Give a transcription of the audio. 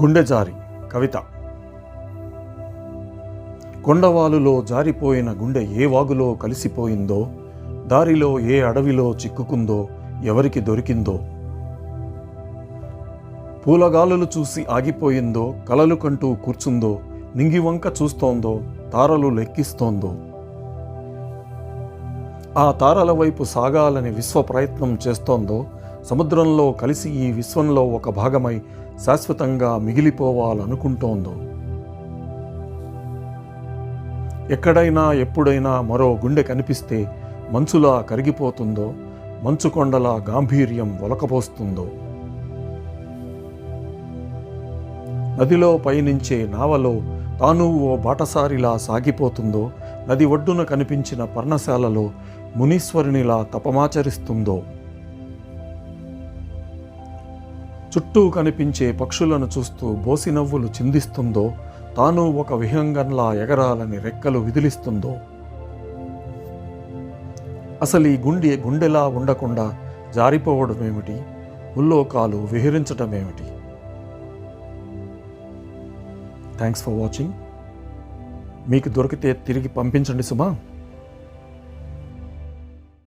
గుండె జారి కవిత. కొండవాలులో జారిపోయిన గుండె ఏ వాగులో కలిసిపోయిందో దారిలో ఏ అడవిలో చిక్కుకుందో ఎవరికి దొరికిందో పూలగాలులు చూసి ఆగిపోయిందో కలలు కంటూ కూర్చుందో నింగివంక చూస్తోందో తారలు లెక్కిస్తోందో. ఆ తారల వైపు సాగాలని విశ్వ ప్రయత్నం చేస్తోందో సముద్రంలో కలిసి ఈ విశ్వంలో ఒక భాగమై శాశ్వతంగా మిగిలిపోవాలనుకుంటోందో. ఎక్కడైనా ఎప్పుడైనా మరో గుండె కనిపిస్తే మంచులా కరిగిపోతుందో మంచు కొండల గాంభీర్యం ఒలకపోస్తుందో నదిలో పయనించే నావలో తాను ఓ బాటసారిలా సాగిపోతుందో నది ఒడ్డున కనిపించిన పర్ణశాలలో మునీశ్వరునిలా తపమాచరిస్తుందో. చుట్టూ కనిపించే పక్షులను చూస్తూ బోసి నవ్వులు చిందిస్తుందో తాను ఒక విహంగంలా ఎగరాలని రెక్కలు విదిలిస్తుందో. అసలు ఈ గుండె గుండెలా ఉండకుండా జారిపోవడమేమిటి? ఉల్లోకాలు విహరించటమేమిటి? థ్యాంక్స్ ఫర్ వాచింగ్ మీకు దొరికితే తిరిగి పంపించండి సుమా.